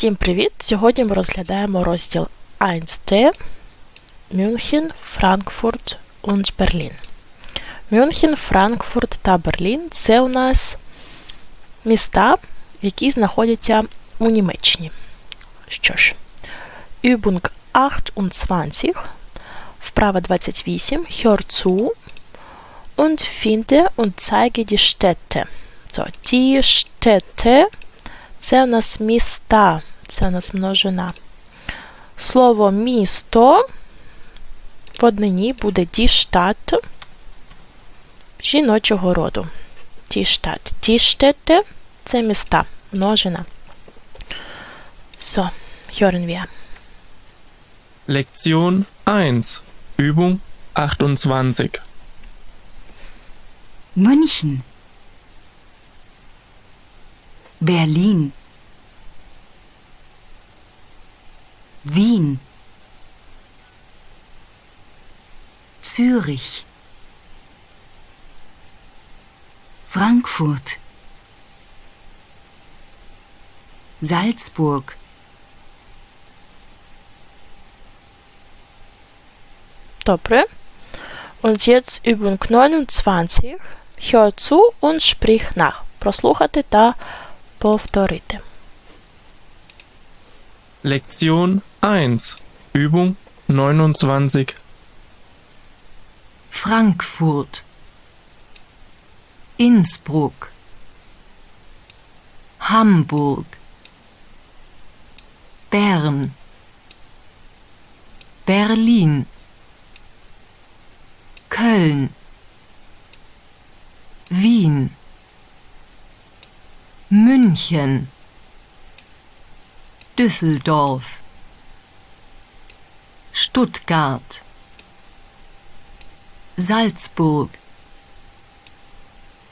Всім привіт! Сьогодні ми розглядаємо розділ 1D Мюнхен, Франкфурт und Берлін. Мюнхен, Франкфурт та Берлін це у нас міста, які знаходяться у Німеччині. Що ж, Übung 28, вправа 28, hör zu und finde und zeige die Städte. So, die Städte це у нас міста, це у нас множина. Слово місто в однині буде діштат жіночого роду. Діштат. Діштете це міста, множина. So, hören wir. Lektion 1. Übung 28. München, Berlin, Wien, Zürich, Frankfurt, Salzburg, Добре. Und jetzt Übung 29. Hör zu und sprich nach. Прослухати та повторити. Lektion 1. Übung 29. Frankfurt, Innsbruck, Hamburg, Bern, Berlin, Köln, Wien, München, Düsseldorf, Stuttgart, Salzburg,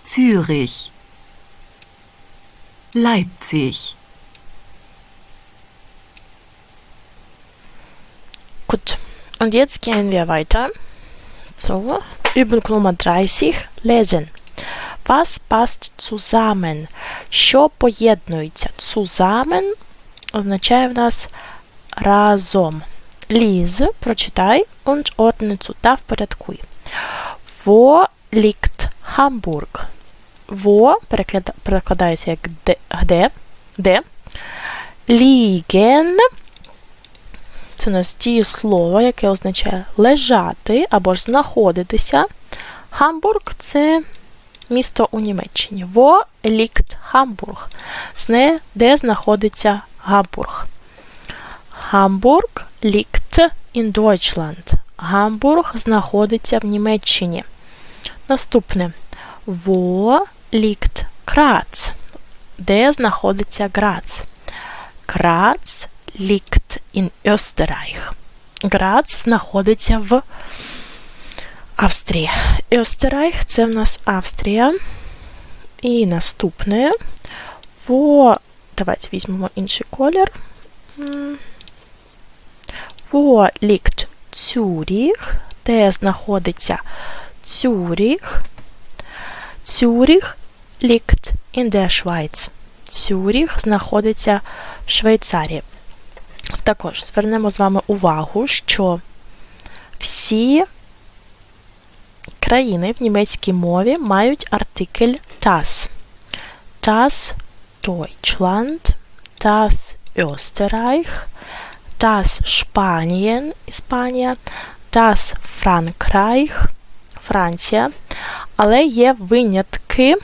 Zürich, Leipzig. Gut. Und jetzt gehen wir weiter. So, Übung Nummer 30. Lesen. Was passt zusammen? Що поєднується? Zusammen означає в нас разом. Ліз, прочитай und ordne zu та впорядкуй. Wo liegt Hamburg? Wo перекладається як де, де, де. Liegen це у нас дієслово, яке означає лежати або ж знаходитися. Гамбург це місто у Німеччині. Liegt Hamburg? Зне, де знаходиться Гамбург. Hamburg liegt in Deutschland. Гамбург знаходиться в Німеччині. Наступне. Wo liegt Graz? Де знаходиться Грац? Graz liegt in Österreich. Грац знаходиться в Австрії. Österreich – це в нас Австрія. І наступне. Во... Давайте візьмемо інший колір. Wo liegt Zürich? Де знаходиться Цюріх? Цюріх liegt in der. Цюріх знаходиться в Швейцарії. Також звернемо з вами увагу, що всі країни в німецькій мові мають артикль das. Das Deutschland, das Österreich, das Spanien, Іспанія, das Frankreich, Франція. Але є винятки.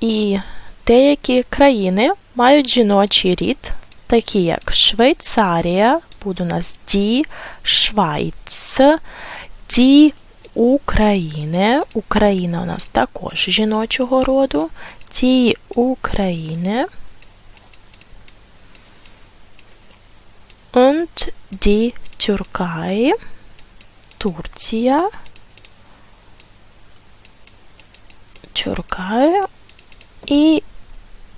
І деякі країни мають жіночий рід, такі як Швейцарія, буде у нас Ді, Швайц, Ді України. Україна у нас також жіночого роду. Ді України. Und die Türkei. Турція. Türkei. І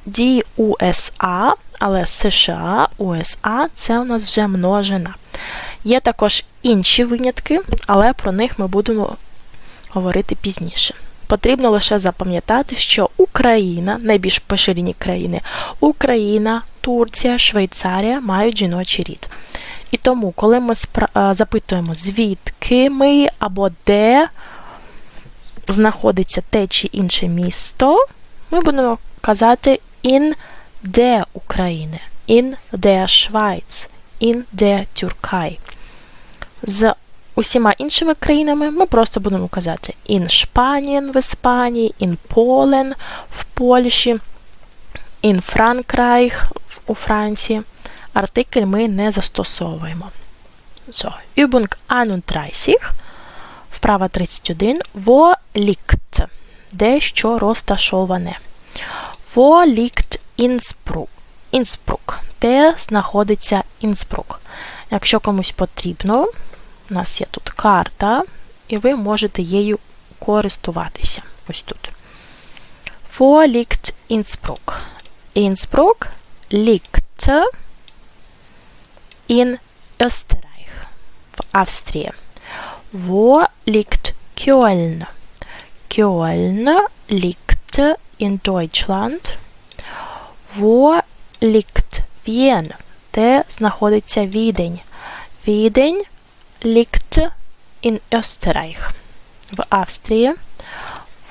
die USA, але США, USA це у нас вже множина. Є також інші винятки, але про них ми будемо говорити пізніше. потрібно лише запам'ятати, що Україна, найбільш поширені країни, Україна, Турція, Швейцарія мають жіночий рід. І тому, коли ми е, запитуємо, звідки ми або де знаходиться те чи інше місто, ми будемо казати in der України, in der Schweiz, in der Türkei. З усіма іншими країнами ми просто будемо казати in Spanien в Іспанії, in Polen в Польщі, in Frankreich у Франції. Артикль ми не застосовуємо. So, Übung 31, вправа 31, wo liegt, де що розташоване. Wo liegt Innsbruck? Інспрук. Де знаходиться Інспрук? Якщо комусь потрібно, у нас є тут карта, і ви можете її користуватися. Ось тут. Wo liegt Innsbruck? Innsbruck liegt in Österreich, в Австрії. Wo liegt Köln? Köln liegt in Deutschland. Wo liegt Wien? Де знаходиться Відень? Відень liegt in Österreich, в Австрії.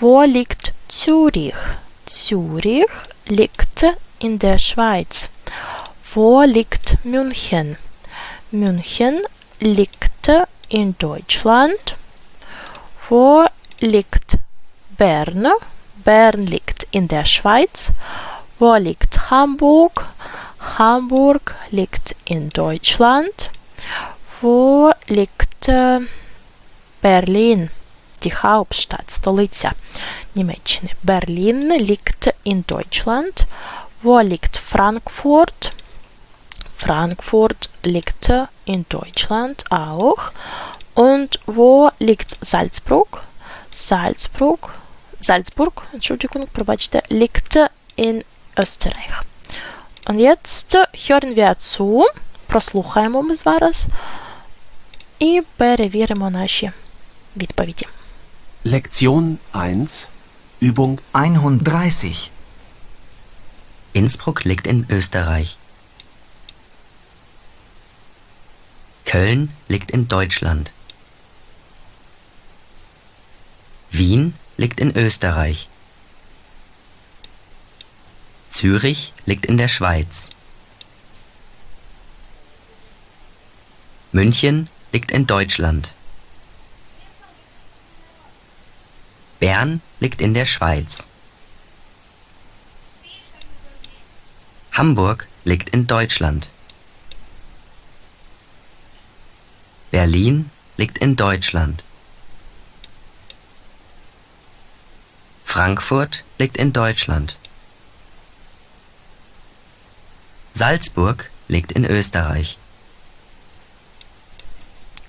Wo liegt Zürich? Zürich liegt in der Schweiz. Wo liegt München? München liegt in Deutschland. Wo liegt Bern? Bern liegt in der Schweiz. Wo liegt Hamburg? Hamburg liegt in Deutschland. Wo liegt äh, Berlin? Die Hauptstadt, столиця Німеччини. Berlin liegt in Deutschland. Wo liegt Frankfurt? Frankfurt liegt in Deutschland auch. Und wo liegt Salzburg? Salzburg, Salzburg, Entschuldigung, пробачте, liegt in Österreich. Und jetzt hören wir zu, прослухаємо ми зараз і перевіримо наші відповіді. Lektion 1, Übung 130. Innsbruck liegt in Österreich. Köln liegt in Deutschland. Wien liegt in Österreich. Zürich liegt in der Schweiz. München liegt in Deutschland. Bern liegt in der Schweiz. Hamburg liegt in Deutschland. Berlin liegt in Deutschland. Frankfurt liegt in Deutschland. Salzburg liegt in Österreich.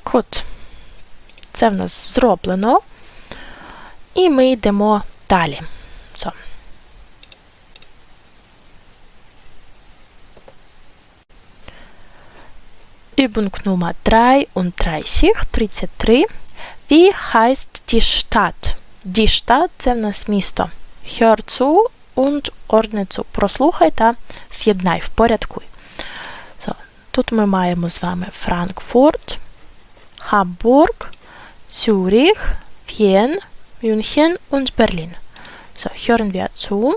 Кут. Це в нас зроблено. І ми йдемо далі. So. Übung Nummer 33, 33. Wie heißt die Stadt? Die Stadt – це в нас місто. Hör zu und ordne zu. Прослухай та з'єднай, впорядкуй. So. Тут ми маємо з вами Франкфурт, Hamburg, Zürich, Wien, München und Berlin. So, hören wir zu.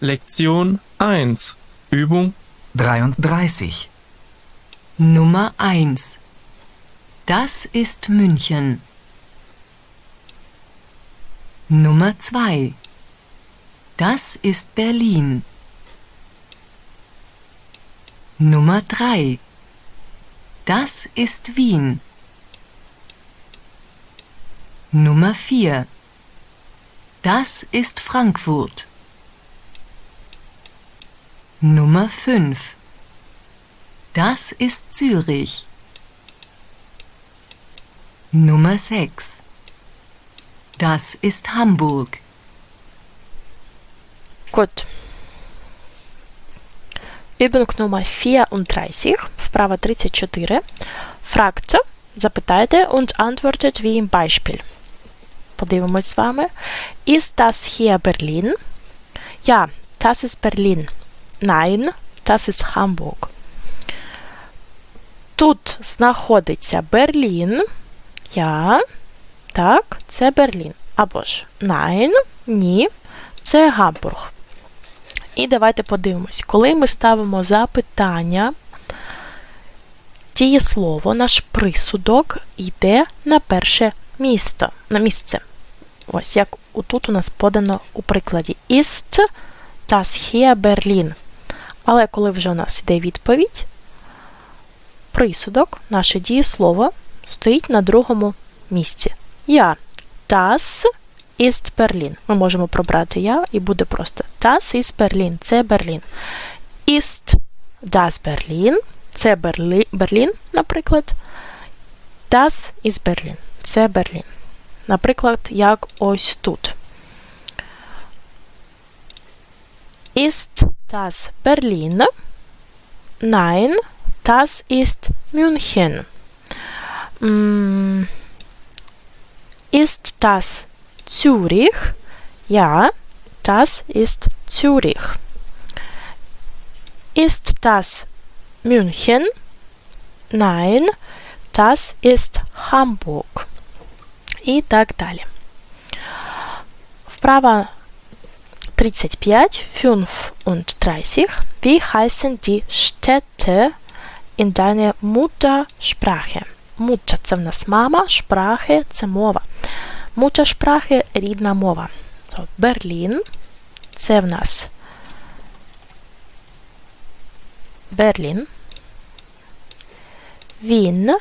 Lektion 1. Übung 33. Nummer 1. Das ist München. Nummer 2. Das ist Berlin. Nummer 3. Das ist Wien. Nummer 4. Das ist Frankfurt. Nummer 5. Das ist Zürich. Nummer 6. Das ist Hamburg. Gut. Übung Nummer 34, вправа 34. Fragt, запитайте und antwortet wie im Beispiel. Подивимось з вами. Ist das hier Berlin? Ja, das ist Berlin. Nein, das ist Hamburg. Тут знаходиться Берлін. Я. Так, це Берлін. Або ж Nein, ні, це Гамбург. І давайте подивимось, коли ми ставимо запитання, дієслово, наш присудок йде на перше місто, на місце. Ось як тут у нас подано у прикладі. Ist das hier Berlin? Але коли вже у нас йде відповідь, присудок, наше дієслово, стоїть на другому місці. Я. Das ist Berlin. Ми можемо пробрати я і буде просто Das ist Berlin. Це Берлін. Ist das Berlin. Це Берлі... Берлін, наприклад. Das ist Berlin. Це Берлін. Наприклад, як ось тут. Ist das Berlin? Nein, das ist München. Mm, Ist das Zürich? Ja, das ist Zürich. Ist das München? Nein, das ist Hamburg. І так далі. Вправа 35, 35. Wie heißen die Städte in deiner Muttersprache? Муття це в нас мама, шпрахи це мова. Муття-шпрахи – рідна мова. Берлін це в нас Берлін. Він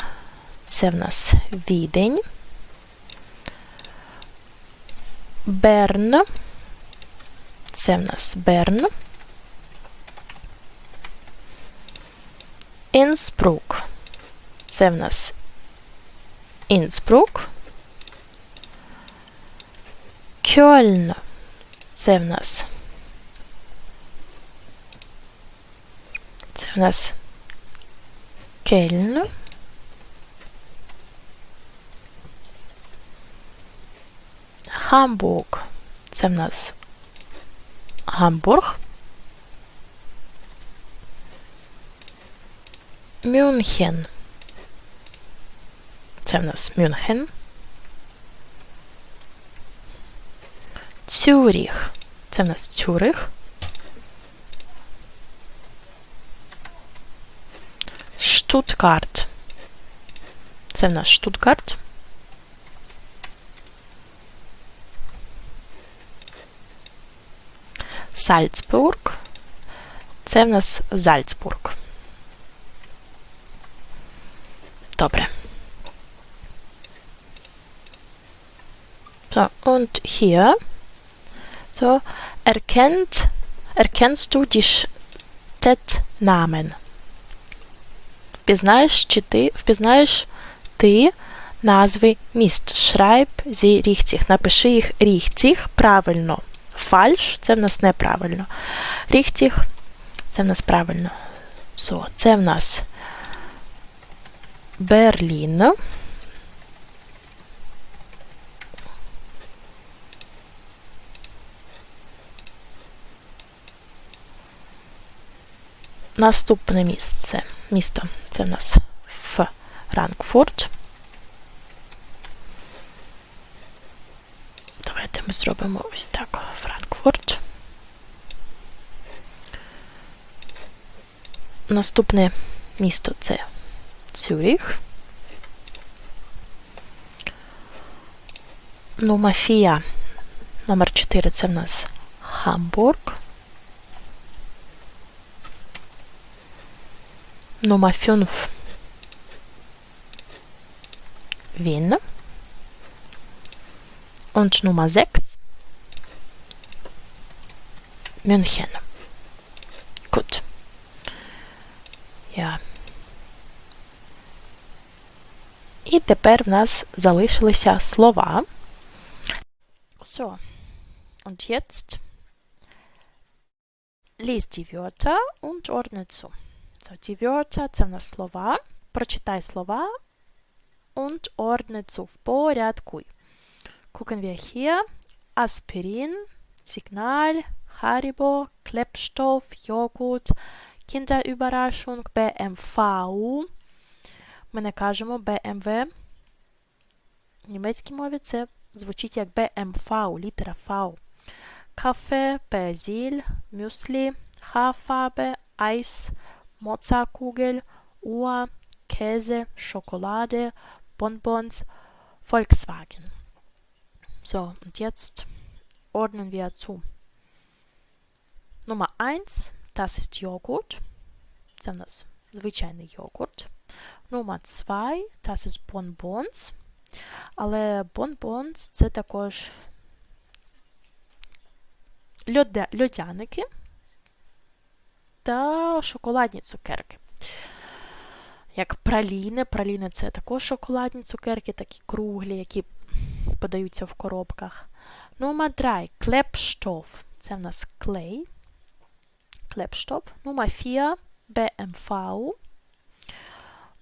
це в нас Відень. Берн. Це в нас Берн. Інсбрук. Це в нас Інсбрук. Кьольн. Це в нас. Це в нас Кельн. Хамбург. Це в нас Гамбург. Мюнхен. Це в нас Мюнхен. Цюріх. Це в нас Цюрих. Штутгарт. Це в нас Штутгарт. Сальцбург. Це в нас Зальцбург. Добре. So, und hier. So, erkennt, erkennst du die Städtnamen? Впізнаєш, ти, назви міст. Schreib sie richtig. Напиши їх richtig правильно. Фальш це в нас неправильно. Richtig це в нас правильно. So, це в нас Берлін. Наступне місце. Місто. Це в нас Франкфурт. Давайте ми зробимо ось так. Франкфурт. Наступне місто це Цюріх. Номер 4. Номер 4 це в нас Гамбург. Nummer 5 Wien und Nummer 6 München. Gut. Ja. І тепер в нас залишилися слова. So. Und jetzt lies die Wörter und ordne zu. So, Wörter – це в нас слова. Прочитай слова und ordne zu. Впорядкуй. Gucken wir hier. Aspirin, Signal, Haribo, Klebstoff, Joghurt, Kinderüberraschung, BMV. Ми не кажемо BMW. В німецькій мові це звучить як BMV, літера V. Кафе, Персиль, Мюслі, Haarfarbe, Eis, Mozartkugel, Uhr, Käse, Schokolade, Bonbons, Volkswagen. So, und jetzt ordnen wir zu. Nummer 1, das ist Joghurt. Це в нас звичайний йогурт. Nummer 2, das ist Bonbons. Але Bonbons це також льода, льодяники Та шоколадні цукерки. Як праліни. Праліни це також шоколадні цукерки, такі круглі, які подаються в коробках. Nummer 3. Klebstoff. Це в нас клей. Klebstoff. Nummer 4. BMV.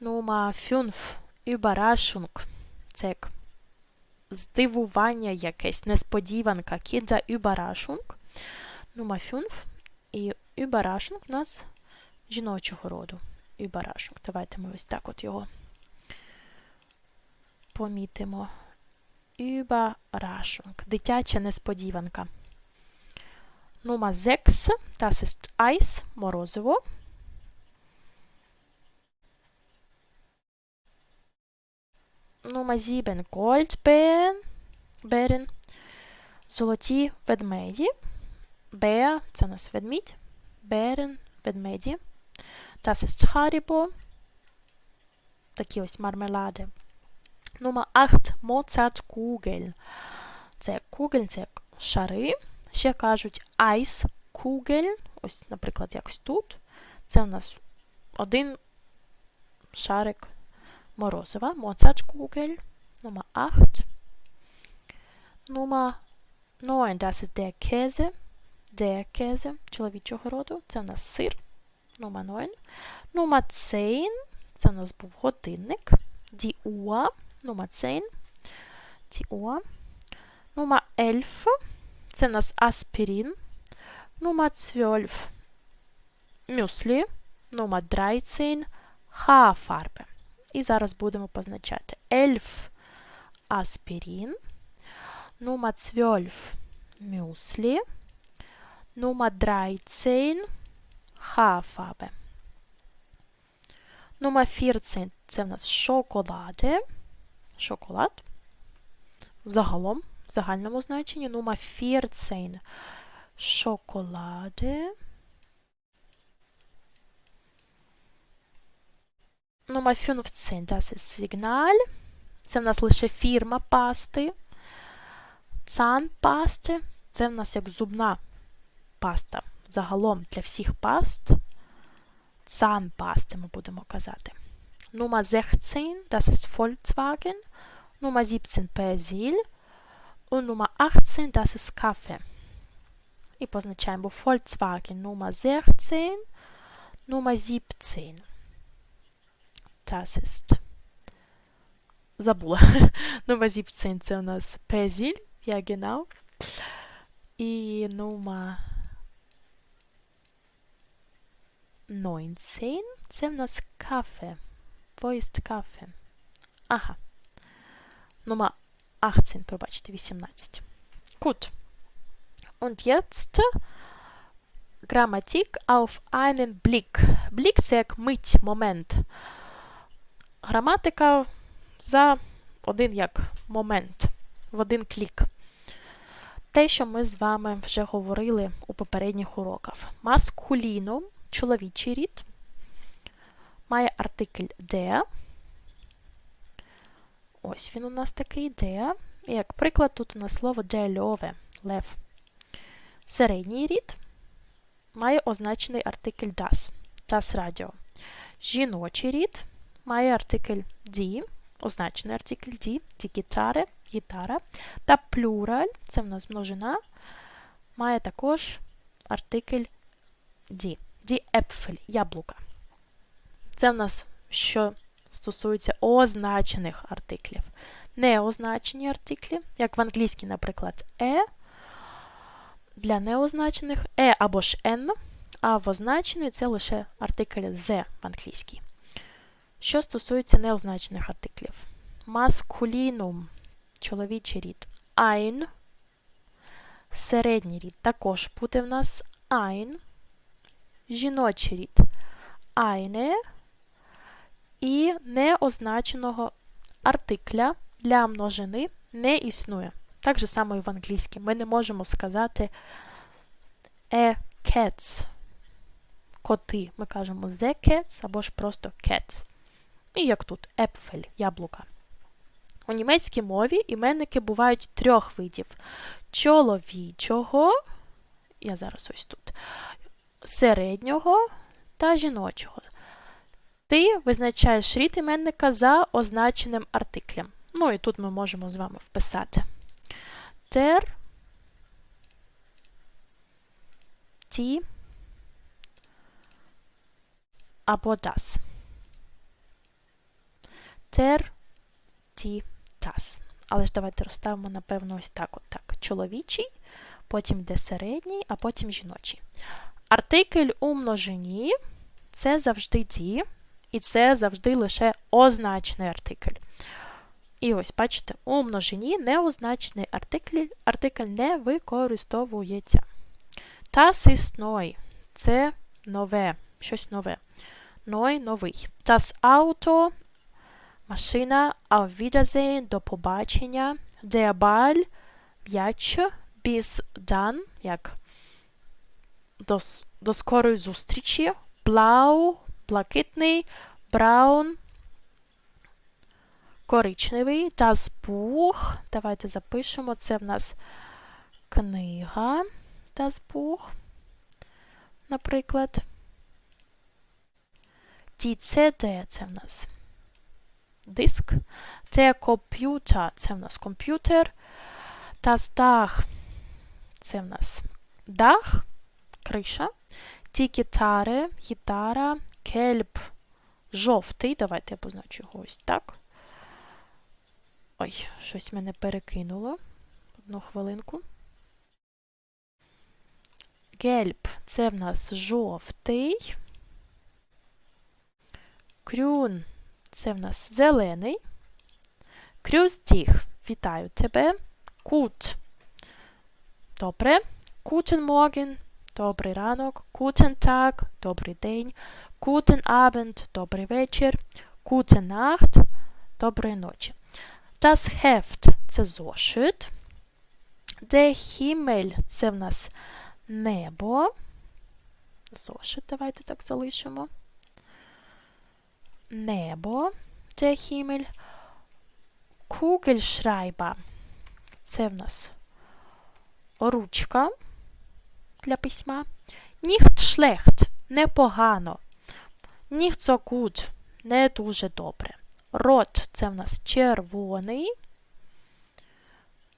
Nummer 5. Überraschung. Це як здивування якесь, несподіванка. Kinderüberraschung. Nummer 5. І Überraschung у нас жіночого роду. Überraschung. Давайте ми ось так от його помітимо. Überraschung. Дитяча несподіванка. Nummer 6. Das ist Eis. Морозиво. Nummer 7. Goldbeeren. Beeren. Золоті ведмеді. Беа, це у нас ведмідь. Берен, ведмеді. Das ist Haribo. Такі ось мармелади. Nummer 8. Mozart Kugel. Це кугель, це шари. Ще кажуть Kugel. Ось, наприклад, якось тут. Це у нас один шарик морозива. Kugel. Nummer 8. Nummer 9. Das ist der Käse. Käse чоловічого роду. Це у нас сир. Nummer 9. Nummer 10. Це у нас був годинник. 10. Die Uhr. Nummer 11. Це у нас аспірин. Nummer 12. Мюслі. Nummer 13. Haarfarbe. І зараз будемо позначати. 11. Аспірин. Nummer 12. Мюслі. Nummer 13 Haarfarbe. Nummer 14 це в нас шоколади. Шоколад. Загалом, в загальному значенні. Nummer 14 шоколади. Nummer 15 das ist Signal. Це в нас лише фірма пасти. Zahnpaste. Це в нас як зубна паста. Загалом для всіх паст. Zahnpaste ми будемо казати. Nummer 16, das ist Volkswagen. Nummer 17 Persil. Und Nummer 18, das ist Kaffee. І позначаємо Volkswagen Nummer 16, Nummer 17. Das ist. Забула. Nummer 17 це у нас Persil. Ja, genau. І Nummer 19 це в нас кафе. Wo кафе? Ага. Nummer 18, пробачте, 18. Gut. Und jetzt Grammatik auf einen Blick. Blick це як мить, момент. Граматика за один як момент, в один клік. Те, що ми з вами вже говорили у попередніх уроках. Маскуліно чоловічий рід, має артикль der. Ось він у нас такий der. І як приклад, тут у нас слово Löwe, лев. Середній рід має означений артикль das, das радіо. Жіночий рід має артикль die, означений артикль die, die гітари, гітара. Та плюраль, це в нас множина, має також артикль die. Die Äpfel, яблука. Це в нас що стосуються означених артиклів. Неозначені артиклі, як в англійській, наприклад, е, для неозначених е або ж n, а в означений це лише артикль the в англійській. Що стосується неозначених артиклів. Маскулінум чоловічий рід. Ein середній рід також буде в нас ein, жіночий рід eine і неозначеного артикля для множини не існує. Так же само і в англійській. Ми не можемо сказати a cats. Коти. Ми кажемо the cats або ж просто cats. І як тут Äpfel, яблука. У німецькій мові іменники бувають трьох видів: чоловічого, я зараз ось тут, середнього та жіночого. Ти визначаєш рід іменника за означеним артиклем. Ну і тут ми можемо з вами вписати der, die або das. Der, die, das. Але ж давайте розставимо, напевно, ось так. От так. Чоловічий, потім йде середній, а потім жіночий. Артикль у множині це завжди ді, і це завжди лише означений артикль. І ось, бачите, у множині неозначений артикль, артикль не використовується. Das ist neu. Це нове, щось нове. Neu – новий. Das Auto – машина. Auf Wiedersehen – до побачення. Der Ball – м'яч. Bis dann – як до, до скорої зустрічі. Blau – блакитний. Braun – коричневий. Das Buch – давайте запишемо. Це в нас книга. Das Buch, наприклад. Die CD – це в нас диск. Der Computer – це в нас комп'ютер. Das Dach – це в нас дах, криша. Die Gitarre – гітара. Кельб – жовтий. Давайте я позначу його ось так. Ой, щось мене перекинуло. Одну хвилинку. Гельб – це в нас жовтий. Крюн – це в нас зелений. Крюстіг – вітаю тебе. Кут – добре. Guten Morgen – добрий ранок. Guten Tag – добрий день. Guten Abend – добрий вечір. Gute Nacht – доброї ночі. Das Heft – це зошит. Der Himmel – це в нас небо. Зошит, давайте так залишимо. Небо. Der Himmel. Kugelschreiber. Це в нас ручка письма. Nicht schlecht. Непогано. Nicht so gut. Не дуже добре. Рот це в нас червоний.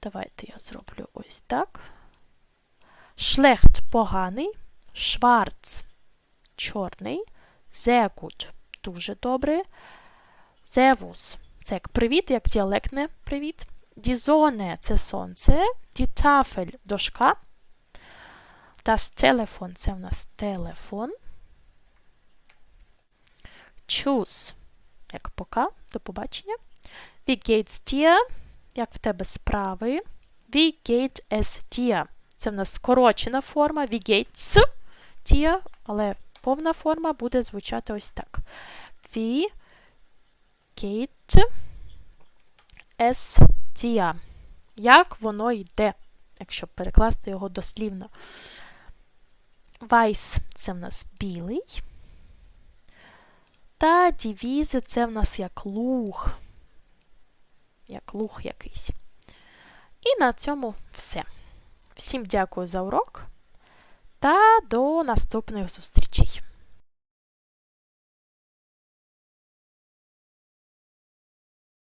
Давайте я зроблю ось так. Schlecht – поганий. Schwarz – чорний. Gut – дуже добре. Servus – це як привіт, як діалектне привіт. Sonne – це сонце. Tafel – дошка. Das Telefon – це в нас телефон. Tschüss – як пока, до побачення. Wie geht's dir? Як в тебе справи? Wie geht es dir? Це в нас скорочена форма. Wie geht's dir? Але повна форма буде звучати ось так. Wie geht es dir? Як воно йде, якщо перекласти його дослівно. Weiß – це в нас білий. Та дівізи це в нас як луг. Як луг якийсь. І на цьому все. Всім дякую за урок та до наступних зустрічей!